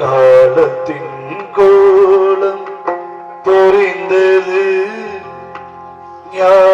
കാലത്തിൻ column പൊറിന്തത് ഞാൻ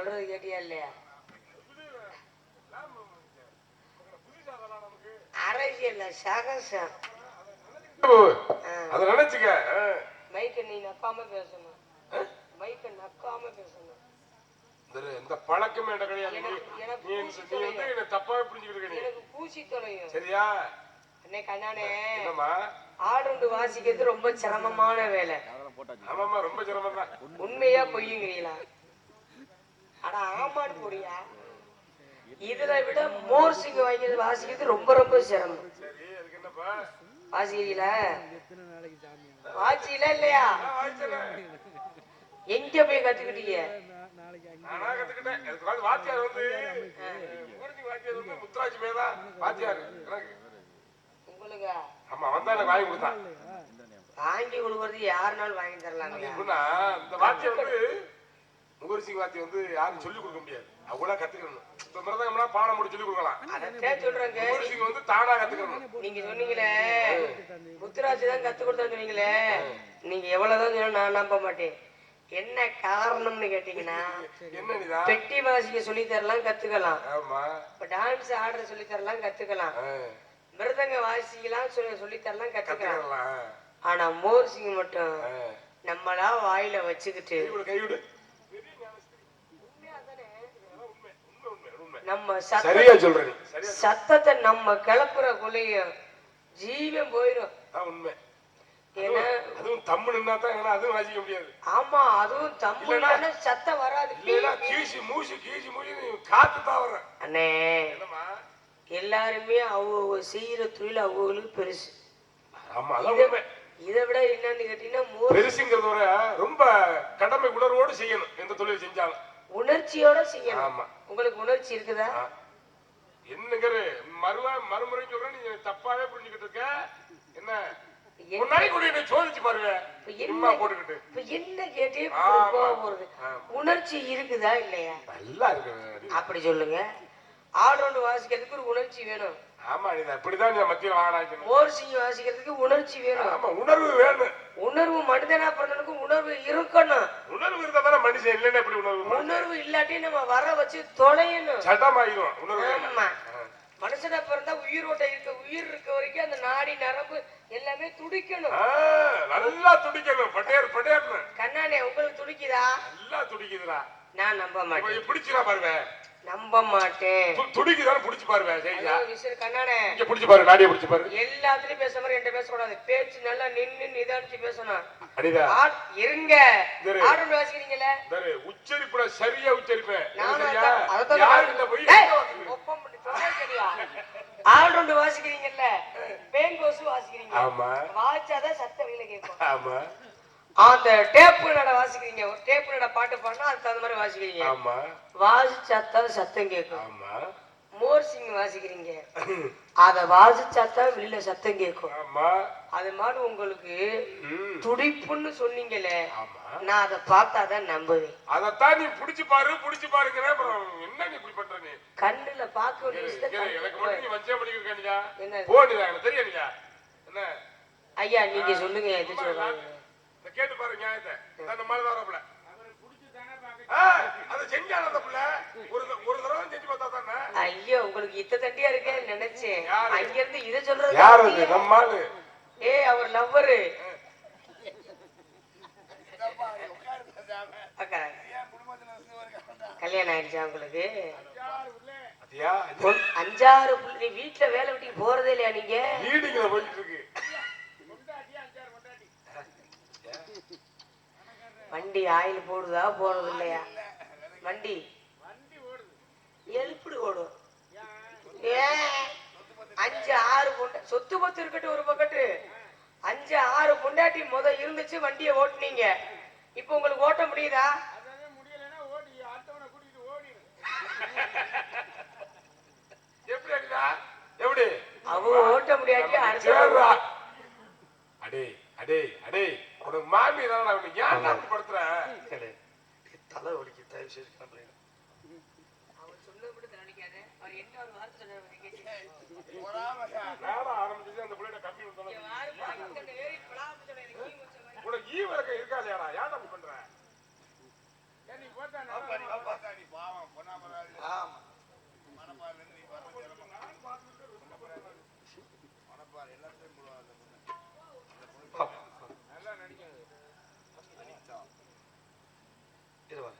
சொல்றது கேட்டியா இல்லையா அரசியல்ல சகசம் அத நினைச்சுக்க ஆ. மைக்க நீ நக்காம பேசணும் மைக்க நக்காம பேசணும் இந்த- பழக்கமே என்கிட்ட கிடையாது நீ எனக்கு- பூசி நீ வந்து என்ன தப்பாவே புரிஞ்சுக்கிட்டு இருக்க நீ எனக்கு பூசி தொலையும் சரியா அண்ணே கண்ணானே ஆடுண்டு வாசிக்கிறது ரொம்ப சிரமமான வேலை ஆமாம்மா ரொம்ப சிரமம் தான் உண்மையா பொய்யுங்கிறீங்களா அட ஆமான்னு போறியா இதுல விட மோர் சிங்க வாங்கியது வாசிக்கிறது ரொம்ப ரொம்ப சிரமம். வாசிக்கிறீங்களா? வாசிக்கல இல்லையா? எங்க போய் கத்துக்கிட்டீங்க? நானா கத்துக்கிட்டேன். வாத்தியார் வந்து வாத்தியார் வந்து முத்துராஜ் மேதா வாத்தியார். உங்களுக்கு? ஆமா எனக்கு வாங்கி கொடுத்தான். வாங்கி கொடுக்கறது யாருனாலும் வாங்கி தரலாங்க இந்த வாத்தியார் வந்து முகரிசிங் வாத்தி வந்து யாரும் சொல்லிக் கொடுக்க முடியாது. அவங்களா கத்துக்கணும். இப்ப மிருதங்கம்னா பாடம் போட்டு சொல்லிக் கொடுக்கலாம். சொல்றேங்க வந்து தானா கத்துக்கணும். நீங்க சொன்னீங்களே முத்துராஜ் தான் கத்து கொடுத்தான்னு சொன்னீங்களே நீங்க எவ்வளவுதான் சொன்னா நான் நம்ப மாட்டேன். என்ன காரணம்னு கேட்டீங்கன்னா பெட்டி வாசிக்க சொல்லி தரலாம் கத்துக்கலாம். ஆமா. இப்ப டான்ஸ் ஆடுற சொல்லி தரலாம் கத்துக்கலாம். மிருதங்க வாசிக்கலாம் சொல்லி சொல்லி தரலாம் கத்துக்கலாம். ஆனா மோர்சிங் மட்டும். நம்மளா வாயில வச்சுக்கிட்டு கை விடு, கை விடு உண்மை உண்மை உண்மை நம்ம சரியா சத்தத்தை நம்ம கிளப்புற கொள்ளையும் ஜீவன் போயிடும் உண்மை. ஏன்னா அதுவும் தம்மு நின்னா தான் அதுவும் வாசிக்க முடியாது. ஆமா அதுவும் இல்லைன்னா சத்தம் வராது. இல்லைன்னா கீசி மூசி கீசி மூசி காத்து தான் வர்ற. அண்ணே எல்லாருமே அவங்க செய்யற தொழில் அவங்களுக்கு பெருசு. ஆமா அதான் இதை- விட என்னன்னு கேட்டீங்கன்னா பெருசுங்கிறத ரொம்ப கடமை உணர்வோடு செய்யணும் எந்த தொழில் செஞ்சாலும். உணர்ச்சியோட செய்யணும். ஆமா. உங்களுக்கு உணர்ச்சி இருக்குதா. என்னங்கிற? மறுவ மறுமுறை சொல்றேன். நீ தப்பாவே புரிஞ்சுக்கிட்டு இருக்க. என்ன. உணர்ச்சி இருக்குதா இல்லையா? அப்படி சொல்லுங்க. ஆல்ரவுண்ட் வாசிக்கிறதுக்கு ஒரு உணர்ச்சி வேணும். ஆமா நீ இப்படிதான் நீ மத்தியில் வாசிக்கிறதுக்கு உணர்ச்சி வேணும். ஆமா உணர்வு வேணும். உணர்வு மனிதனா பிறந்தனுக்கு உணர்வு இருக்கணும். உணர்வு இருந்தா தானே மனுஷன் இல்லைன்னா எப்படி உணர்வு உணர்வு இல்லாட்டி நம்ம வர வச்சு தொலையணும். சட்டமாயிரும் உணர்வு. ஆமா. மனுஷனா பிறந்தா உயிரோட்ட இருக்க. உயிர் இருக்க வரைக்கும் அந்த நாடி நரம்பு எல்லாமே துடிக்கணும். நல்லா துடிக்கணும். பட்டேர் பட்டேர்னு கண்ணானே உங்களுக்கு துடிக்குதா? நல்லா துடிக்குதுடா. நான் நம்ப மாட்டேன். பிடிச்சிடா பாருவே நம்ப மாட்டேன். துடிக்குதானே பிடிச்சு பாருவே சரியா? கண்ணானே இங்க பிடிச்சு பாரு நாடிய பிடிச்சு பாரு. எல்லாத்துலயும் பேசுற மாதிரி என்கிட்ட பேசக்கூடாது. பேச்சு நல்லா நின்னு நிதானிச்சு பேசணும். இருங்க. இரு. ஆர்டர் வாசிக்கிறீங்கல்ல பாரு உச்சரிப்புல சரியா உச்சரிப்பேன்? ஆல்ரவுண்ட் வாசிக்கிறீங்கல்ல? பேன் கோசு வாசிக்கிறீங்க. ஆமா. வாய்ச்சாதான் சத்த வெளியில கேட்கும். ஆமா. அந்த டேப்பு நட வாசிக்கிறீங்க. ஒரு டேப்பு நட பாட்டு பாடினா அதுக்கு தகுந்த மாதிரி வாசிக்கிறீங்க. ஆமா. வாசிச்சாத்தான் சத்தம் கேட்கும். ஆமா. மோர் சிங் வாசிக்கிறீங்க. அத வாசிச்சாத்தான் வெளியில சத்தம் கேட்கும். ஆமா. அது மாதிரி உங்களுக்கு துடிப்புன்னு சொன்னீங்களே நான் அதை பார்த்தாதான் நம்புவேன். அதத்தான் நீ புடிச்சு பாரு புடிச்சு பாருங்கிற அப்புறம் என்ன நீ இப்படி பண்ற நீ? கண்ணுல பார்க்க வேண்டிய விஷயத்தை எனக்கு மட்டும் நீ வச்சே என்ன போனிதா எனக்கு தெரியாதுயா? என்ன? ஐயா நீங்க சொல்லுங்க எது சொல்றாங்க? கேட்டு பாரு நியாயத்தை. மாதிரி தான் வரப்புல அதை செஞ்சான அந்த புள்ள ஒரு தடவை செஞ்சு பார்த்தா தானே? ஐயோ உங்களுக்கு இத்த தண்டியா இருக்கேன்னு நினைச்சேன்? அங்க இருந்து இதை சொல்றது யார் அது? நம்ம ஆளு. அவர் லவ்வரு. கல்யாணம் ஆயிடுச்சா உங்களுக்கு? அஞ்சாறு வீட்டுல வேலை விட்டு போறதே இல்லையா நீங்க? போயிட்டு இருக்கு. வண்டி ஆயில் போடுதா போறது இல்லையா வண்டி. எப்படி ஓடும் ஏன் அஞ்சு ஆறு பொண்டா சொத்து பத்து இருக்கட்டும் ஒரு பக்கத்து. அஞ்சு ஆறு பொண்டாட்டி முத இருந்துச்சு வண்டியை ஓட்டுனீங்க. இப்போ உங்களுக்கு ஓட்ட முடியுதா? அவங்க ஓட்ட முடியாட்டி அடே அடே அடே. உனக்கு மாமி உனக்கு ஏன் அப்படி படுத்துற ஏலே, தலை வலிக்கு தயவு செய்து கிளம்புறேன் அவர் நினைக்காத அவர் என்ன ஒரு வார்த்தை நேரம் ஆரம்பிச்சு அந்த பிள்ளைட கம்மி உனக்கு ஈ விளக்க இருக்கா இல்லையாடா ஏன் அப்படி பண்ற? ஆமா era bueno.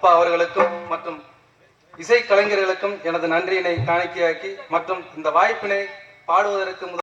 அப்பா அவர்களுக்கும் மற்றும் இசை கலைஞர்களுக்கும் எனது நன்றியினை காணிக்கையாக்கி மற்றும் இந்த வாய்ப்பினை பாடுவதற்கு